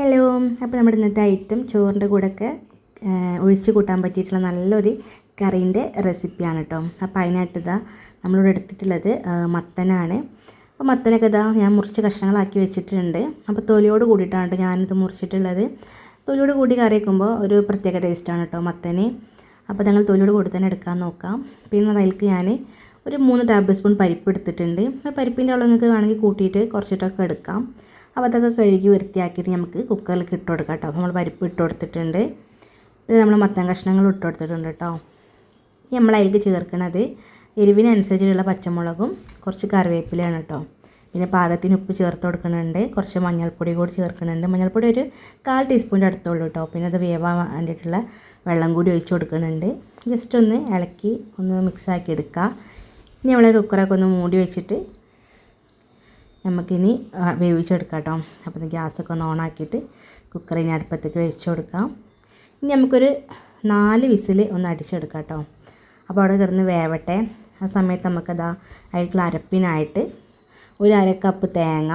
Hello. അപ്പോൾ നമ്മുടെ ഇന്നത്തെ ഐറ്റം ചോറിന്റെ കൂടെയൊക്കെ ഒഴിച്ച് കൂട്ടാൻ പറ്റിയിട്ടുള്ള നല്ലൊരു കറീന്റെ റെസിപ്പിയാണ് കേട്ടോ. അപ്പോൾ അതിനായിട്ട് ഇതാ നമ്മളിവിടെ എടുത്തിട്ടുള്ളത് മത്തനാണ്. അപ്പോൾ മത്തനൊക്കെ ഇതാ ഞാൻ മുറിച്ച് കഷ്ണങ്ങളാക്കി വെച്ചിട്ടുണ്ട്. അപ്പോൾ തൊലിയോട് കൂടിയിട്ടാണ് കേട്ടോ ഞാനിത് മുറിച്ചിട്ടുള്ളത്. തൊലിയോട് കൂടി കറി വയ്ക്കുമ്പോൾ ഒരു പ്രത്യേക ടേസ്റ്റാണ് കേട്ടോ മത്തന്. അപ്പോൾ ഞങ്ങൾ തൊലിയോട് കൂടി തന്നെ എടുക്കാൻ നോക്കാം. പിന്നെ അതിലേക്ക് ഞാൻ ഒരു മൂന്ന് ടേബിൾ സ്പൂൺ പരിപ്പ് എടുത്തിട്ടുണ്ട്. പരിപ്പിന്റെ അളവ് നിങ്ങൾക്ക് വേണമെങ്കിൽ കൂട്ടിയിട്ട് കുറച്ചിട്ടൊക്കെ എടുക്കാം. അപ്പോൾ അതൊക്കെ കഴുകി വൃത്തിയാക്കിയിട്ട് നമുക്ക് കുക്കറിലേക്ക് ഇട്ട് കൊടുക്കാം കേട്ടോ. അപ്പോൾ നമ്മൾ പരിപ്പ് ഇട്ട് കൊടുത്തിട്ടുണ്ട്. നമ്മൾ മത്തൻ കഷ്ണങ്ങൾ ഇട്ട് കൊടുത്തിട്ടുണ്ട് കേട്ടോ. നമ്മൾ അതിലേക്ക് ചേർക്കുന്നത് എരിവിനനുസരിച്ചുള്ള പച്ചമുളകും കുറച്ച് കറിവേപ്പിലയാണ് കേട്ടോ. പിന്നെ പാകത്തിന് ഉപ്പ് ചേർത്ത് കൊടുക്കുന്നുണ്ട്. കുറച്ച് മഞ്ഞൾപ്പൊടി കൂടി ചേർക്കുന്നുണ്ട്. മഞ്ഞൾപ്പൊടി ഒരു കാൽ ടീസ്പൂണിന്റെ അടുത്തുള്ളൂ കേട്ടോ. പിന്നെ അത് വേവാൻ വേണ്ടിയിട്ടുള്ള വെള്ളം കൂടി ഒഴിച്ച് കൊടുക്കുന്നുണ്ട്. ജസ്റ്റ് ഒന്ന് ഇളക്കി ഒന്ന് മിക്സാക്കി എടുക്കുക ഇനി നമ്മളെ കുക്കറൊക്കെ ഒന്ന് മൂടി വെച്ചിട്ട് നമുക്കിനി വേവിച്ചെടുക്കാം കേട്ടോ അപ്പോൾ ഗ്യാസൊക്കെ ഒന്ന് ഓണാക്കിയിട്ട് കുക്കറിന് അടുപ്പത്തേക്ക് വെച്ച് കൊടുക്കാം. ഇനി നമുക്കൊരു നാല് വിസിൽ ഒന്ന് അടിച്ചെടുക്കാം കേട്ടോ അപ്പോൾ അവിടെ കിടന്ന് വേവട്ടെ. ആ സമയത്ത് നമുക്കതാ അതിലേക്കുള്ള അരപ്പിനായിട്ട് ഒരു അര കപ്പ് തേങ്ങ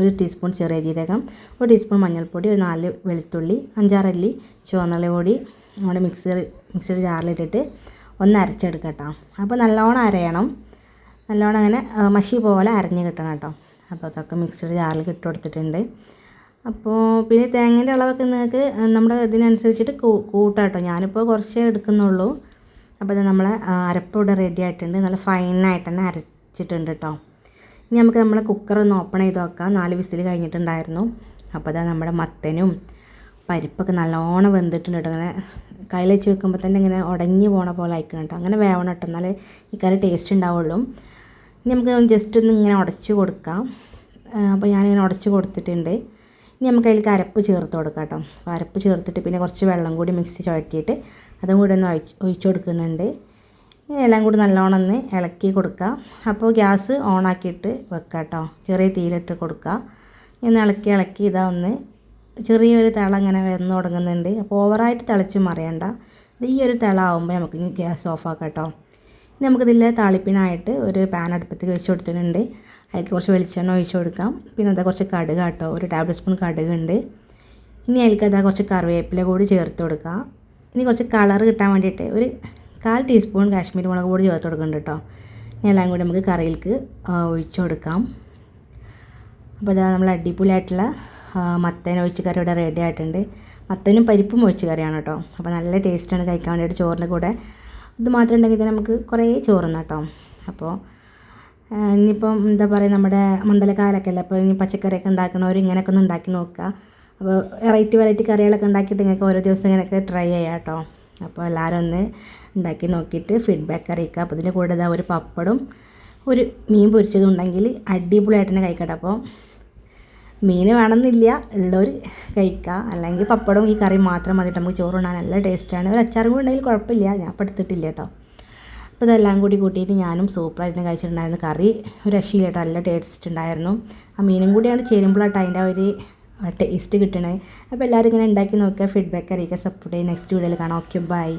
ഒരു ടീസ്പൂൺ ചെറിയ ജീരകം ഒരു ടീസ്പൂൺ മഞ്ഞൾപ്പൊടി ഒരു നാല് വെളുത്തുള്ളി അഞ്ചാറല്ലി ചുവന്നുള്ളി പൊടി നമ്മുടെ മിക്സർ മിക്സഡ് ജാറിലിട്ടിട്ട് ഒന്ന് അരച്ചെടുക്കാം കേട്ടോ അപ്പോൾ നല്ലോണം അരയണം. നല്ലോണം അങ്ങനെ മഷി പോലെ അരഞ്ഞ് കിട്ടണം കേട്ടോ. അപ്പോൾ അതൊക്കെ മിക്സിയുടെ ജാറിൽ ഇട്ട് കൊടുത്തിട്ടുണ്ട്. അപ്പോൾ പിന്നെ തേങ്ങേന്റെ അളവൊക്കെ നിങ്ങൾക്ക് നമ്മുടെ ഇതിനനുസരിച്ചിട്ട് കൂട്ടാട്ടോ. കേട്ടോ ഞാനിപ്പോൾ കുറച്ചേ എടുക്കുന്നുള്ളൂ. അപ്പോൾ ഇത് നമ്മളെ അരപ്പ് ഇവിടെ റെഡി ആയിട്ടുണ്ട്. നല്ല ഫൈനായിട്ട് തന്നെ അരച്ചിട്ടുണ്ട് കേട്ടോ ഇനി നമുക്ക് നമ്മളെ കുക്കർ ഒന്ന് ഓപ്പൺ ചെയ്ത് നോക്കാം നാല് വിസിൽ കഴിഞ്ഞിട്ടുണ്ടായിരുന്നു. അപ്പോൾ അതാ നമ്മുടെ മത്തനും പരിപ്പൊക്കെ നല്ലോണം വെന്തിട്ടുണ്ട് കേട്ടോ അങ്ങനെ കയ്യിൽ വെച്ച് വെക്കുമ്പോൾ തന്നെ ഇങ്ങനെ ഉടങ്ങി പോണ പോലെ ആയിക്കണം കേട്ടോ അങ്ങനെ വേവണം കേട്ടോ എന്നാലേ ഈ കറി ടേസ്റ്റ് ഉണ്ടാവുള്ളൂ. ഇനി നമുക്ക് ജസ്റ്റ് ഒന്ന് ഇങ്ങനെ ഉടച്ച് കൊടുക്കാം. അപ്പോൾ ഞാനിങ്ങനെ ഉടച്ച് കൊടുത്തിട്ടുണ്ട്. ഇനി നമുക്ക് അതിലേക്ക് അരപ്പ് ചേർത്ത് കൊടുക്കാം കേട്ടോ. അരപ്പ് ചേർത്തിട്ട് പിന്നെ കുറച്ച് വെള്ളം കൂടി മിക്സി ചുഴറ്റിയിട്ട് അതും കൂടി ഒന്ന് ഒഴിച്ച് കൊടുക്കുന്നുണ്ട്. എല്ലാം കൂടി നല്ലോണം ഒന്ന് ഇളക്കി കൊടുക്കാം. അപ്പോൾ ഗ്യാസ് ഓണാക്കിയിട്ട് വെക്കാം കേട്ടോ. ചെറിയ തീയിലിട്ട് കൊടുക്കുക ഒന്ന് ഇളക്കി ഇളക്കി ഇതാ ഒന്ന് ചെറിയൊരു തിള ഇങ്ങനെ വന്ന് തുടങ്ങുന്നുണ്ട്. അപ്പോൾ ഓവറായിട്ട് തിളച്ച് മറിയണ്ട. ഈ ഒരു തിള ആകുമ്പോൾ നമുക്ക് ഗ്യാസ് ഓഫ് ആക്കാം കേട്ടോ. ഇനി നമുക്കിതിൽ താളിപ്പിനായിട്ട് ഒരു പാൻ അടുപ്പത്തേക്ക് വെച്ച് കൊടുത്തിട്ടുണ്ട്. അതിലേക്ക് കുറച്ച് വെളിച്ചെണ്ണ ഒഴിച്ച് കൊടുക്കാം. പിന്നെ അതാ കുറച്ച് കടുക് കേട്ടോ ഒരു ടേബിൾ സ്പൂൺ കടുക് ഉണ്ട് ഇനി അതിലേക്ക് അതാ കുറച്ച് കറിവേപ്പില കൂടി ചേർത്ത് കൊടുക്കുക ഇനി കുറച്ച് കളർ കിട്ടാൻ വേണ്ടിയിട്ട് ഒരു കാൽ ടീസ്പൂൺ കാശ്മീരി മുളക് പൊടി ചേർത്ത് കൊടുക്കുന്നുണ്ട് കേട്ടോ ഇനി എല്ലാം കൂടി നമുക്ക് കറിയിലേക്ക് ഒഴിച്ചു കൊടുക്കാം. അപ്പോൾ ഇതാ നമ്മൾ അടിപൊളിയായിട്ടുള്ള മത്തൻ ഒഴിച്ച് കറി ഇവിടെ റെഡി ആയിട്ടുണ്ട്. മത്തനും പരിപ്പും ഒഴിച്ച് കറിയാണ് കേട്ടോ അപ്പോൾ നല്ല ടേസ്റ്റാണ് കഴിക്കാൻ വേണ്ടിയിട്ട് ചോറിന്റെ കൂടെ. ഇത് മാത്രം ഉണ്ടെങ്കിൽ തന്നെ നമുക്ക് കുറേ ചോറുന്ന കേട്ടോ. അപ്പോൾ ഇനിയിപ്പം എന്താ പറയുക നമ്മുടെ മണ്ഡലക്കാലൊക്കെ അല്ലേ അപ്പോൾ ഇനി പച്ചക്കറിയൊക്കെ ഉണ്ടാക്കണവർ ഇങ്ങനെയൊക്കെ ഒന്ന് ഉണ്ടാക്കി നോക്കുക. അപ്പോൾ വെറൈറ്റി വെറൈറ്റി കറികളൊക്കെ ഉണ്ടാക്കിയിട്ട് നിങ്ങൾക്ക് ഓരോ ദിവസം ഇങ്ങനെയൊക്കെ ട്രൈ ചെയ്യാം കേട്ടോ. അപ്പോൾ എല്ലാവരും ഒന്ന് ഉണ്ടാക്കി നോക്കിയിട്ട് ഫീഡ്ബാക്ക് അറിയിക്കുക. അപ്പോൾ ഇതിന്റെ കൂടെ ഒരു പപ്പടും ഒരു മീൻ പൊരിച്ചതും ഉണ്ടെങ്കിൽ അടിപൊളിയായിട്ട് തന്നെ കഴിക്കട്ടെ അപ്പോൾ മീൻ വേണമെന്നില്ല ഉള്ളവർ കഴിക്കുക അല്ലെങ്കിൽ പപ്പടവും ഈ കറി മാത്രം മതിയിട്ട് നമുക്ക് ചോറ് ഉണ്ടാകാൻ നല്ല ടേസ്റ്റാണ് ഒരു അച്ചാറും കൂടി ഉണ്ടെങ്കിൽ കുഴപ്പമില്ല. ഞാൻ അപ്പോൾ എടുത്തിട്ടില്ല കേട്ടോ. അപ്പോൾ ഇതെല്ലാം കൂടി കൂട്ടിയിട്ട് ഞാനും സൂപ്പറായിട്ട് കഴിച്ചിട്ടുണ്ടായിരുന്നു കറി ഒരു രക്ഷയില്ല കേട്ടോ. നല്ല ടേസ്റ്റ് ഉണ്ടായിരുന്നു. ആ മീനും കൂടിയാണ് ചേരുമ്പോഴായിട്ട് അതിന്റെ ഒരു ടേസ്റ്റ് കിട്ടണേ. അപ്പോൾ എല്ലാവരും ഇങ്ങനെ ഉണ്ടാക്കി നോക്കുക. ഫീഡ്ബാക്ക് അറിയിക്കുക. സപ്പോർട്ട് ചെയ്യുക. നെക്സ്റ്റ് വീഡിയോയിൽ കാണാം. Okay bye